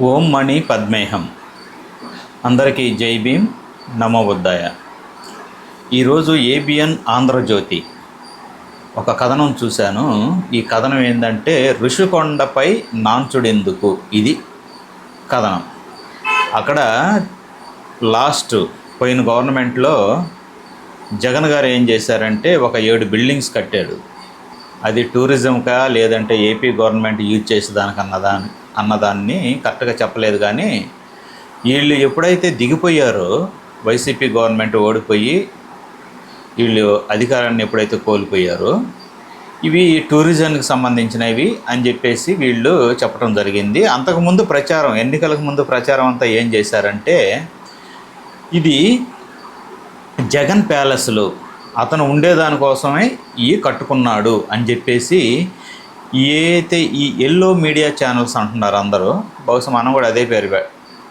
ఓం మణి పద్మేహం. అందరికీ జై భీమ్. నమో బుద్ధాయ. ఈరోజు ఏబిఎన్ ఆంధ్రజ్యోతి. ఒక కథనం చూశాను. ఈ కథనం ఏంటంటే ఋషికొండపై నాంచుడెందుకు? ఇది కథనం. అక్కడ లాస్ట్ పోయిన గవర్నమెంట్లో జగన్ గారు ఏం చేశారంటే ఒక ఏడు బిల్డింగ్స్ కట్టాడు. అది టూరిజంకా లేదంటే ఏపీ గవర్నమెంట్ యూజ్ చేసేదానికన్నదా అని. అన్నదాన్ని కరెక్ట్గా చెప్పలేదు కానీ వీళ్ళు ఎప్పుడైతే దిగిపోయారో వైసీపీ గవర్నమెంట్ ఓడిపోయి వీళ్ళు అధికారాన్ని ఎప్పుడైతే కోల్పోయారో ఇవి టూరిజంకి సంబంధించినవి అని చెప్పేసి వీళ్ళు చెప్పడం జరిగింది. అంతకుముందు ప్రచారం ఎన్నికలకు ముందు ప్రచారం అంతా ఏం చేశారంటే ఇది జగన్ ప్యాలెస్లో అతను ఉండేదానికోసమే ఈ కట్టుకున్నాడు అని చెప్పేసి ఏదైతే ఈ ఎల్లో మీడియా ఛానల్స్ అంటున్నారు అందరూ బహుశా మనం కూడా అదే పేరు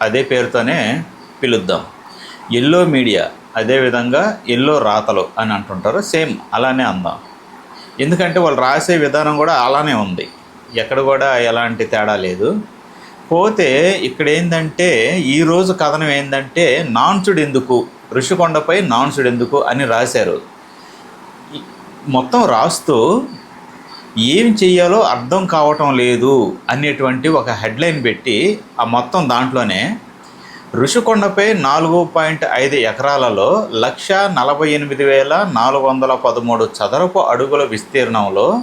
అదే పేరుతోనే పిలుద్దాం. ఎల్లో మీడియా అదేవిధంగా ఎల్లో రాతలు అని అంటుంటారు సేమ్ అలానే అందాం. ఎందుకంటే వాళ్ళు రాసే విధానం కూడా అలానే ఉంది. ఎక్కడ కూడా ఎలాంటి తేడా లేదు. పోతే ఇక్కడ ఏంటంటే ఈరోజు కథనం ఏంటంటే నాన్సుడు ఎందుకు ఋషికొండపై నాన్సుడు ఎందుకు అని రాశారు. మొత్తం రాస్తూ ఏం చెయ్యాలో అర్థం కావటం లేదు అనేటువంటి ఒక హెడ్లైన్ పెట్టి ఆ మొత్తం దాంట్లోనే ఋషికొండపై నాలుగు పాయింట్ ఐదు ఎకరాలలో లక్ష నలభై ఎనిమిది వేల నాలుగు వందల పదమూడు చదరపు అడుగుల విస్తీర్ణంలో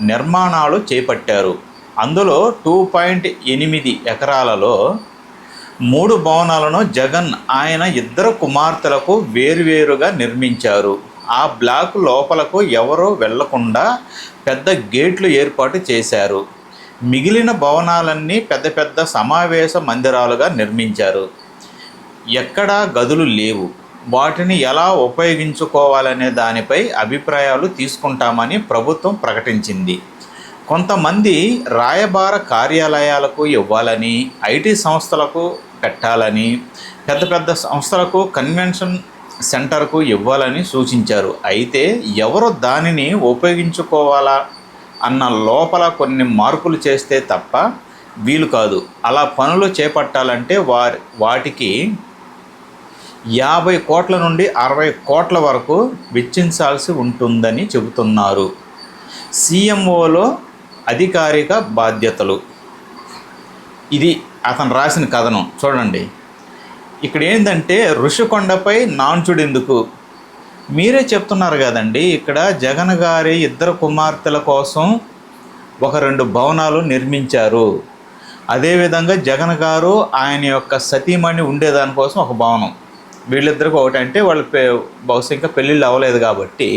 నిర్మాణాలు చేపట్టారు. అందులో టూ పాయింట్ ఎనిమిది ఎకరాలలో మూడు భవనాలను జగన్ ఆయన ఇద్దరు కుమార్తెలకు వేరువేరుగా నిర్మించారు. ఆ బ్లాక్ లోపలకు ఎవరూ వెళ్ళకుండా పెద్ద గేట్లు ఏర్పాటు చేశారు. మిగిలిన భవనాలన్నీ పెద్ద పెద్ద సమావేశ మందిరాలుగా నిర్మించారు. ఎక్కడా గదులు లేవు. వాటిని ఎలా ఉపయోగించుకోవాలనే దానిపై అభిప్రాయాలు తీసుకుంటామని ప్రభుత్వం ప్రకటించింది. కొంతమంది రాయబార కార్యాలయాలకు ఇవ్వాలని ఐటీ సంస్థలకు పెట్టాలని పెద్ద పెద్ద సంస్థలకు కన్వెన్షన్ సెంటర్కు ఇవ్వాలని సూచించారు. అయితే ఎవరు దానిని ఉపయోగించుకోవాలా అన్న లోపల కొన్ని మార్పులు చేస్తే తప్ప వీలు కాదు. అలా పనులు చేపట్టాలంటే వారి వాటికి యాభై కోట్ల నుండి అరవై కోట్ల వరకు వెచ్చించాల్సి ఉంటుందని చెబుతున్నారు. సీఎంఓలో అధికారిక బాధ్యతలు. ఇది అతను రాసిన కథనం. చూడండి. ఇక్కడ ఏంటంటే ఋషికొండపై నాంచుడెందుకు? మీరే చెప్తున్నారు కదండి ఇక్కడ జగన్ గారి ఇద్దరు కుమార్తెల కోసం ఒక రెండు భవనాలు నిర్మించారు. అదేవిధంగా జగన్ గారు ఆయన యొక్క సతీమణి ఉండేదానికోసం ఒక భవనం. వీళ్ళిద్దరికి ఒకటి అంటే వాళ్ళ పే బహుశా ఇంకా పెళ్ళిళ్ళు అవ్వలేదు కాబట్టి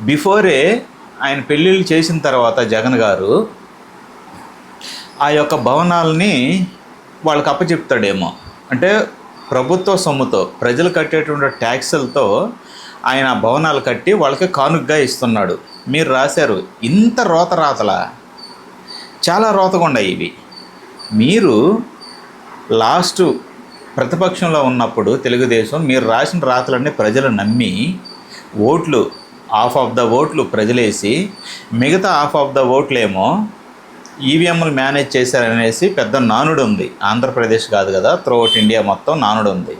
బిఫోరే ఆయన పెళ్ళిళ్ళు చేసిన తర్వాత జగన్ గారు ఆ యొక్క భవనాలని వాళ్ళకి అప్పచెప్తాడేమో. అంటే ప్రభుత్వ సొమ్ముతో ప్రజలు కట్టేటువంటి ట్యాక్సులతో ఆయన భవనాలు కట్టి వాళ్ళకి కానుగ్గా ఇస్తున్నాడు. మీరు రాశారు ఇంత రోత రాతలా చాలా రోతగుండాయి ఇవి. మీరు లాస్ట్ ప్రతిపక్షంలో ఉన్నప్పుడు తెలుగుదేశం మీరు రాసిన రాతలన్నీ ప్రజలు నమ్మి ఓట్లు హాఫ్ ఆఫ్ ద ఓట్లు ప్రజలేసి మిగతా హాఫ్ ఆఫ్ ద ఓట్లేమో ఈవీఎంలు మేనేజ్ చేశారనేసి పెద్ద నానుడు ఉంది ఆంధ్రప్రదేశ్ కాదు కదా త్రూఅవుట్ ఇండియా మొత్తం నానుడు ఉంది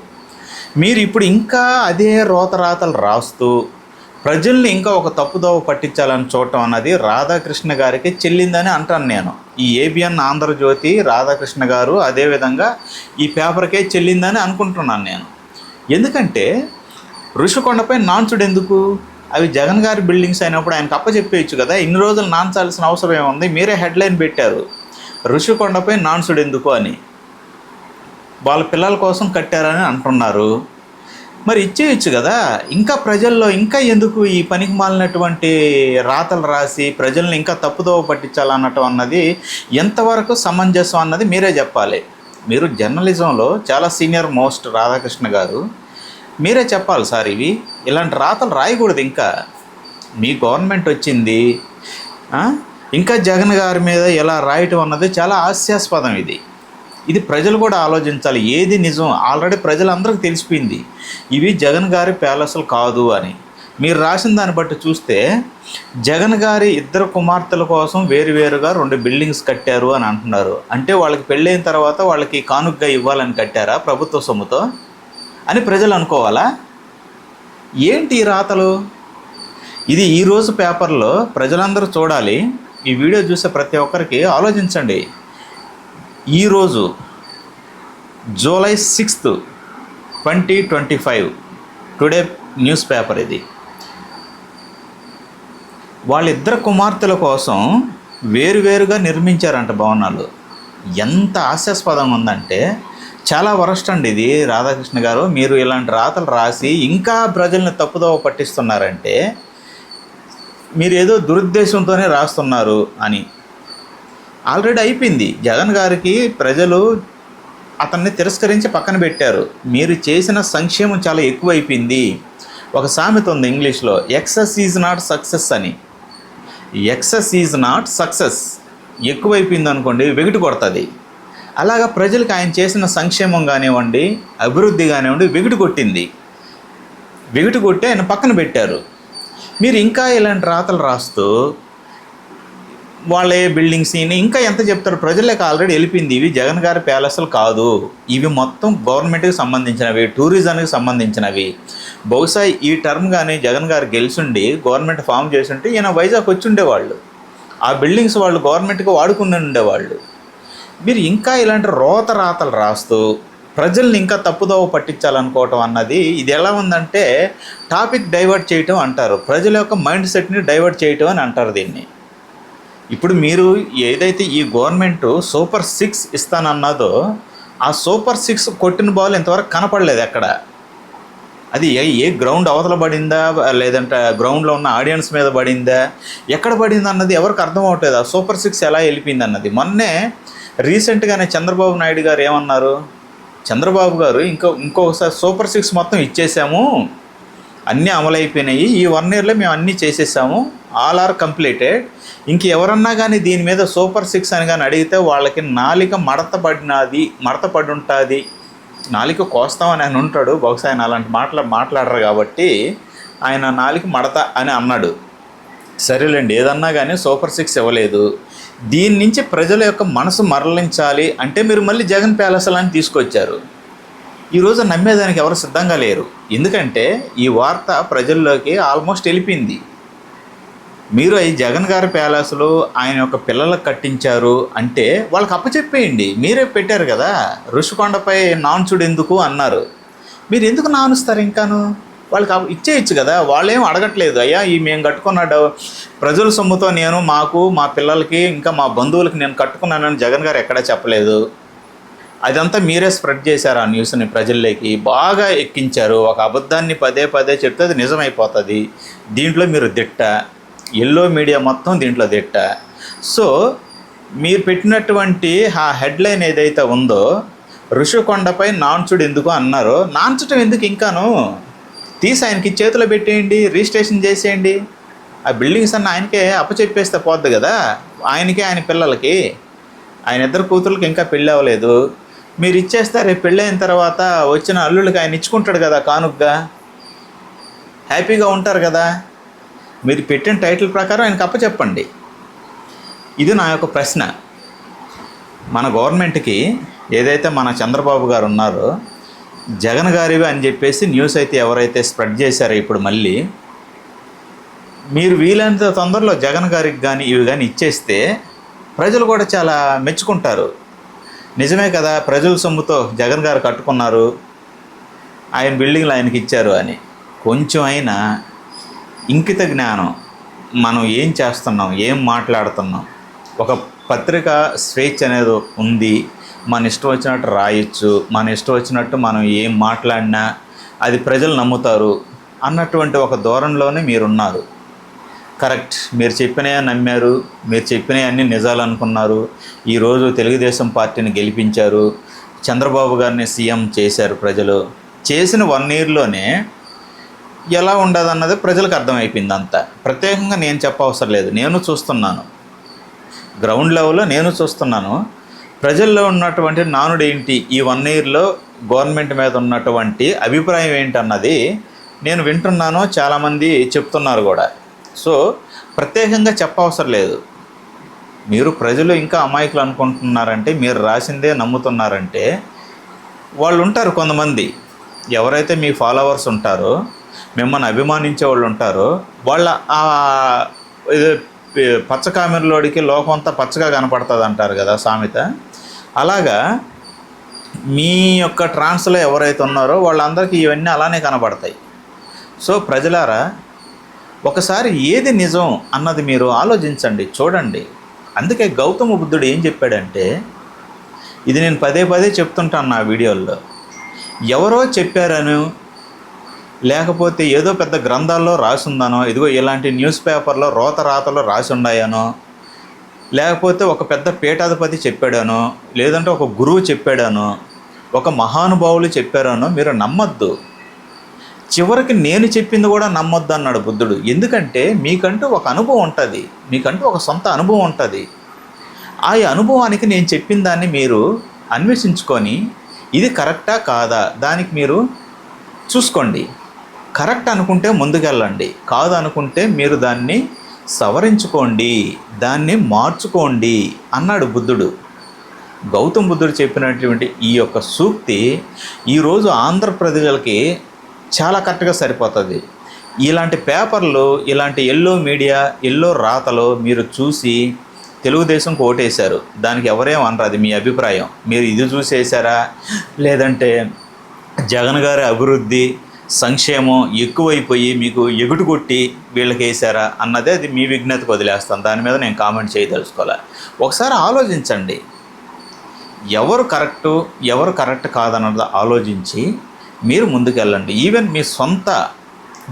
మీరు ఇప్పుడు ఇంకా అదే రోతరాతలు రాస్తూ ప్రజల్ని ఇంకా ఒక తప్పుదోవ పట్టించాలని చూడటం అన్నది రాధాకృష్ణ గారికి చెల్లిందని అంటాను నేను. ఈ ఏబిఎన్ ఆంధ్రజ్యోతి రాధాకృష్ణ గారు అదేవిధంగా ఈ పేపర్కే చెల్లిందని అనుకుంటున్నాను నేను. ఎందుకంటే ఋషికొండపై నాన్సుడు ఎందుకు అవి జగన్ గారి బిల్డింగ్స్ అయినప్పుడు ఆయనకు అప్పచెప్పేయచ్చు కదా. ఇన్ని రోజులు నాన్చాల్సిన అవసరం ఏముంది? మీరే హెడ్లైన్ పెట్టారు. ఋషికొండపై నాన్సుడు ఎందుకు అని. వాళ్ళ పిల్లల కోసం కట్టారని అంటున్నారు. మరి ఇచ్చేయచ్చు కదా. ఇంకా ప్రజల్లో ఇంకా ఎందుకు ఈ పనికి మాలినటువంటి రాతలు రాసి ప్రజల్ని ఇంకా తప్పుదోవ పట్టించాలన్నటం అన్నది ఎంతవరకు సమంజసం అన్నది మీరే చెప్పాలి. మీరు జర్నలిజంలో చాలా సీనియర్ మోస్ట్ రాధాకృష్ణ గారు మీరే చెప్పాలి సార్ ఇవి. ఇలాంటి రాతలు రాయకూడదు ఇంకా. మీ గవర్నమెంట్ వచ్చింది. ఇంకా జగన్ గారి మీద ఎలా రాయటం అన్నది చాలా హాస్యాస్పదం ఇది. ఇది ప్రజలు కూడా ఆలోచించాలి. ఏది నిజం? ఆల్రెడీ ప్రజలందరికీ తెలిసిపోయింది. ఇవి జగన్ గారి ప్యాలెస్లు కాదు అని. మీరు రాసిన దాన్ని బట్టి చూస్తే జగన్ గారి ఇద్దరు కుమార్తెల కోసం వేరువేరుగా రెండు బిల్డింగ్స్ కట్టారు అని అంటున్నారు. అంటే వాళ్ళకి పెళ్ళైన తర్వాత వాళ్ళకి కానుగ్గా ఇవ్వాలని కట్టారా ప్రభుత్వ సొమ్ముతో? అని ప్రజలు అనుకోవాలా? ఏంటి ఈ రాతలు? ఇది ఈరోజు పేపర్లో ప్రజలందరూ చూడాలి. ఈ వీడియో చూసే ప్రతి ఒక్కరికి ఆలోచించండి. ఈరోజు July sixth twenty twenty five today news paper ఇది. వాళ్ళిద్దరు కుమార్తెల కోసం వేరువేరుగా నిర్మించారంట భవనాలు. ఎంత హాస్యాస్పదంగా ఉందంటే చాలా వరస్ట్ అండి ఇది రాధాకృష్ణ గారు. మీరు ఇలాంటి రాతలు రాసి ఇంకా ప్రజల్ని తప్పుదోవ పట్టిస్తున్నారంటే మీరు ఏదో దురుద్దేశంతోనే రాస్తున్నారు అని. ఆల్రెడీ అయిపోయింది. జగన్ గారికి ప్రజలు అతన్ని తిరస్కరించి పక్కన పెట్టారు. మీరు చేసిన సంక్షేమం చాలా ఎక్కువైపోయింది. ఒక సామెత ఉంది ఇంగ్లీష్లో ఎక్సెస్ ఈజ్ నాట్ సక్సెస్ అని. ఎక్సెస్ ఈజ్ నాట్ సక్సెస్ ఎక్కువైపోయింది అనుకోండి వెగిటి కొడుతుంది. అలాగా ప్రజలకు ఆయన చేసిన సంక్షేమం కానివ్వండి అభివృద్ధి కానివ్వండి విగుటు కొట్టింది. విగుటు కొట్టి ఆయన పక్కన పెట్టారు. మీరు ఇంకా ఇలాంటి రాతలు రాస్తూ వాళ్ళే బిల్డింగ్స్ ఇంకా ఎంత చెప్తారు? ప్రజలకు ఆల్రెడీ వెళ్ళిపోయింది. ఇవి జగన్ గారి ప్యాలెస్లు కాదు. ఇవి మొత్తం గవర్నమెంట్కి సంబంధించినవి టూరిజానికి సంబంధించినవి. బహుశా ఈ టర్మ్ కానీ జగన్ గారు గెలిచుండి గవర్నమెంట్ ఫామ్ చేసి ఉంటే ఈయన వైజాగ్ వచ్చి ఉండేవాళ్ళు. ఆ బిల్డింగ్స్ వాళ్ళు గవర్నమెంట్కి వాడుకుని ఉండేవాళ్ళు. మీరు ఇంకా ఇలాంటి రోత రాతలు రాస్తూ ప్రజల్ని ఇంకా తప్పుదోవ పట్టించాలనుకోవటం అన్నది ఇది ఎలా ఉందంటే టాపిక్ డైవర్ట్ చేయటం అంటారు. ప్రజల యొక్క మైండ్ సెట్ని డైవర్ట్ చేయటం అని అంటారు దీన్ని. ఇప్పుడు మీరు ఏదైతే ఈ గవర్నమెంట్ సూపర్ సిక్స్ ఇస్తానన్నదో ఆ సూపర్ సిక్స్ కొట్టిన బాల్ ఇంతవరకు కనపడలేదు ఎక్కడ. అది ఏ ఏ గ్రౌండ్ అవతల పడిందా లేదంటే గ్రౌండ్లో ఉన్న ఆడియన్స్ మీద పడిందా ఎక్కడ పడింది అన్నది ఎవరికి అర్థం అవట్లేదు ఆ సూపర్ సిక్స్ ఎలా వెళ్ళిపోయింది అన్నది మొన్నే రీసెంట్గానే చంద్రబాబు నాయుడు గారు ఏమన్నారు? చంద్రబాబు గారు ఇంకో ఇంకొకసారి సూపర్ సిక్స్ మొత్తం ఇచ్చేసాము. అన్నీ అమలైపోయినాయి. ఈ వన్ ఇయర్లో మేము అన్నీ చేసేసాము. All are completed. ఇంక ఎవరన్నా కానీ దీని మీద సూపర్ సిక్స్ అని కానీ అడిగితే వాళ్ళకి నాలిక మడత పడినది ఉంటుంది నాలిక కోస్తామని ఆయన ఉంటాడు. బహుశా ఆయన అలాంటి మాటలు మాట్లాడరు కాబట్టి ఆయన నాలిక మడత అని అన్నాడు. సరేలేండి ఏదన్నా కానీ సూపర్ సిక్స్ ఇవ్వలేదు. దీని నుంచి ప్రజల యొక్క మనసు మరలించాలి అంటే మీరు మళ్ళీ జగన్ ప్యాలెస్లని తీసుకొచ్చారు. ఈరోజు నమ్మేదానికి ఎవరు సిద్ధంగా లేరు. ఎందుకంటే ఈ వార్త ప్రజల్లోకి ఆల్మోస్ట్ వెళ్ళిపోయింది. మీరు ఈ జగన్ గారి ప్యాలెస్లో ఆయన యొక్క పిల్లలకు కట్టించారు అంటే వాళ్ళకి అప్పచెప్పేయండి. మీరే పెట్టారు కదా. ఋషికొండపై నాన్చుడు ఎందుకు అన్నారు. మీరు ఎందుకు నానుస్తారు ఇంకాను? వాళ్ళకి ఇచ్చేయచ్చు కదా. వాళ్ళేం అడగట్లేదు. అయ్యా ఈ మేము కట్టుకున్నాడు ప్రజల సొమ్ముతో నేను మాకు మా పిల్లలకి ఇంకా మా బంధువులకి నేను కట్టుకున్నానని జగన్ గారు ఎక్కడా చెప్పలేదు. అదంతా మీరే స్ప్రెడ్ చేశారు ఆ న్యూస్ని ప్రజల్లోకి. బాగా ఎక్కించారు. ఒక అబద్ధాన్ని పదే పదే చెప్తే అది నిజమైపోతుంది. దీంట్లో మీరు దిట్ట. ఎల్లో మీడియా మొత్తం దీంట్లో దిట్ట. సో మీరు పెట్టినటువంటి ఆ హెడ్లైన్ ఏదైతే ఉందో ఋషికొండపై నాన్చుడు ఎందుకు అన్నారో నాన్చడం ఎందుకు ఇంకాను? తీసి ఆయనకి చేతిలో పెట్టేయండి రిజిస్ట్రేషన్ చేసేయండి. ఆ బిల్డింగ్స్ అన్న ఆయనకే అప్పచెప్పేస్తే పోద్ది కదా. ఆయనకి ఆయన పిల్లలకి. ఆయన ఇద్దరు కూతుర్లకి ఇంకా పెళ్ళి అవ్వలేదు. మీరు ఇచ్చేస్తే రేపు పెళ్ళైన తర్వాత వచ్చిన అల్లుళ్ళకి ఆయన ఇచ్చుకుంటాడు కదా కానుగ్గా. హ్యాపీగా ఉంటారు కదా. మీరు పెట్టిన టైటిల్ ప్రకారం ఆయనకు అప్పచెప్పండి. ఇది నా యొక్క ప్రశ్న. మన గవర్నమెంట్కి ఏదైతే మన చంద్రబాబు గారు ఉన్నారో జగన్ గారివి అని చెప్పేసి న్యూస్ అయితే ఎవరైతే స్ప్రెడ్ చేశారో ఇప్పుడు మళ్ళీ మీరు వీలైనంత తొందరలో జగన్ గారికి కానీ ఇవి కానీ ఇచ్చేస్తే ప్రజలు కూడా చాలా మెచ్చుకుంటారు. నిజమే కదా ప్రజల సొమ్ముతో జగన్ గారు కట్టుకున్నారు ఆయన బిల్డింగ్లు ఆయనకి ఇచ్చారు అని. కొంచెం అయినా ఇంకిత జ్ఞానం మనం ఏం చేస్తున్నాం ఏం మాట్లాడుతున్నాం ఒక పత్రిక స్వేచ్ఛ అనేది ఉంది మన ఇష్టం వచ్చినట్టు రాయొచ్చు మన ఇష్టం వచ్చినట్టు మనం ఏం మాట్లాడినా అది ప్రజలు నమ్ముతారు అన్నటువంటి ఒక ధోరణిలోనే మీరున్నారు. కరెక్ట్. మీరు చెప్పినవి నమ్మారు మీరు చెప్పినవి అన్ని నిజాలు అనుకున్నారు. ఈరోజు తెలుగుదేశం పార్టీని గెలిపించారు. చంద్రబాబు గారిని సీఎం చేశారు ప్రజలు. చేసిన వన్ ఇయర్లోనే ఎలా ఉండదన్నది ప్రజలకు అర్థమైపోయింది అంతా. ప్రత్యేకంగా నేను చెప్పవసరం లేదు. నేను చూస్తున్నాను. గ్రౌండ్ లెవెల్లో నేను చూస్తున్నాను. ప్రజల్లో ఉన్నటువంటి నానుడు ఏంటి ఈ వన్ ఇయర్లో గవర్నమెంట్ మీద ఉన్నటువంటి అభిప్రాయం ఏంటన్నది నేను వింటున్నాను చాలామంది చెప్తున్నారు కూడా. సో ప్రత్యేకంగా చెప్పవసరం లేదు. మీరు ప్రజలు ఇంకా అమాయకులు అనుకుంటున్నారంటే మీరు రాసిందే నమ్ముతున్నారంటే వాళ్ళు ఉంటారు కొంతమంది. ఎవరైతే మీ ఫాలోవర్స్ ఉంటారో మిమ్మల్ని అభిమానించే వాళ్ళు ఉంటారో వాళ్ళ ఇది పచ్చ కామెరలోడికి లోకం అంతా పచ్చగా కనపడుతుంది అంటారు కదా సామెత. అలాగా మీ యొక్క ట్రాన్స్లో ఎవరైతే ఉన్నారో వాళ్ళందరికీ ఇవన్నీ అలానే కనబడతాయి. సో ప్రజలారా ఒకసారి ఏది నిజం అన్నది మీరు ఆలోచించండి చూడండి. అందుకే గౌతమ బుద్ధుడు ఏం చెప్పాడంటే ఇది నేను పదే పదే చెప్తుంటాను నా వీడియోల్లో. ఎవరో చెప్పారను లేకపోతే ఏదో పెద్ద గ్రంథాల్లో రాసి ఇదిగో ఇలాంటి న్యూస్ పేపర్లో రోత రాతలో రాసి ఉన్నాయనో లేకపోతే ఒక పెద్ద పీఠాధిపతి చెప్పాడానో లేదంటే ఒక గురువు చెప్పాడానో ఒక మహానుభావులు చెప్పారనో మీరు నమ్మొద్దు. చివరికి నేను చెప్పింది కూడా నమ్మొద్దు అన్నాడు బుద్ధుడు. ఎందుకంటే మీకంటూ ఒక అనుభవం ఉంటుంది. మీకంటూ ఒక సొంత అనుభవం ఉంటుంది. ఆ అనుభవానికి నేను చెప్పిన దాన్ని మీరు అన్వేషించుకొని ఇది కరెక్టా కాదా? దానికి మీరు చూసుకోండి. కరెక్ట్ అనుకుంటే ముందుకెళ్ళండి. కాదు అనుకుంటే మీరు దాన్ని సవరించుకోండి దాన్ని మార్చుకోండి అన్నాడు బుద్ధుడు. గౌతమ్ బుద్ధుడు చెప్పినటువంటి ఈ యొక్క సూక్తి ఈరోజు ఆంధ్ర ప్రజలకి చాలా కరెక్ట్గా సరిపోతుంది. ఇలాంటి పేపర్లు ఇలాంటి ఎల్లో మీడియా ఎల్లో రాతలు మీరు చూసి తెలుగుదేశంకి ఓటేశారు దానికి ఎవరేం అనరు అది మీ అభిప్రాయం. మీరు ఇది చూసేసారా? లేదంటే జగన్ గారి అభివృద్ధి సంక్షేమం ఎక్కువైపోయి మీకు ఎగుటు కొట్టి వీళ్ళకి వేసారా అన్నదే అది మీ విజ్ఞతకు వదిలేస్తాను. దాని మీద నేను కామెంట్ చేయదలుచుకోవాలి ఒకసారి ఆలోచించండి. ఎవరు కరెక్టు ఎవరు కరెక్ట్ కాదన్నది ఆలోచించి మీరు ముందుకెళ్ళండి. ఈవెన్ మీ సొంత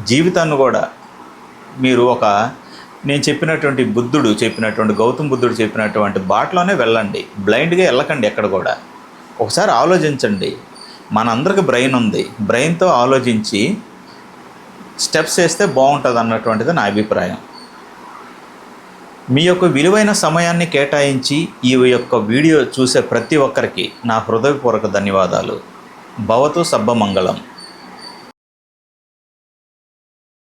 జీవితాన్ని కూడా మీరు ఒక నేను చెప్పినటువంటి బుద్ధుడు చెప్పినటువంటి గౌతమ్ బుద్ధుడు చెప్పినటువంటి బాటలోనే వెళ్ళండి. బ్లైండ్గా వెళ్ళకండి ఎక్కడ కూడా. ఒకసారి ఆలోచించండి. మనందరికి బ్రెయిన్ ఉంది. బ్రెయిన్తో ఆలోచించి స్టెప్స్ వేస్తే బాగుంటుంది అన్నటువంటిది నా అభిప్రాయం. మీ యొక్క విలువైన సమయాన్ని కేటాయించి ఈ యొక్క వీడియో చూసే ప్రతి ఒక్కరికి నా హృదయపూర్వక ధన్యవాదాలు. భవతు సబ్బమంగళం.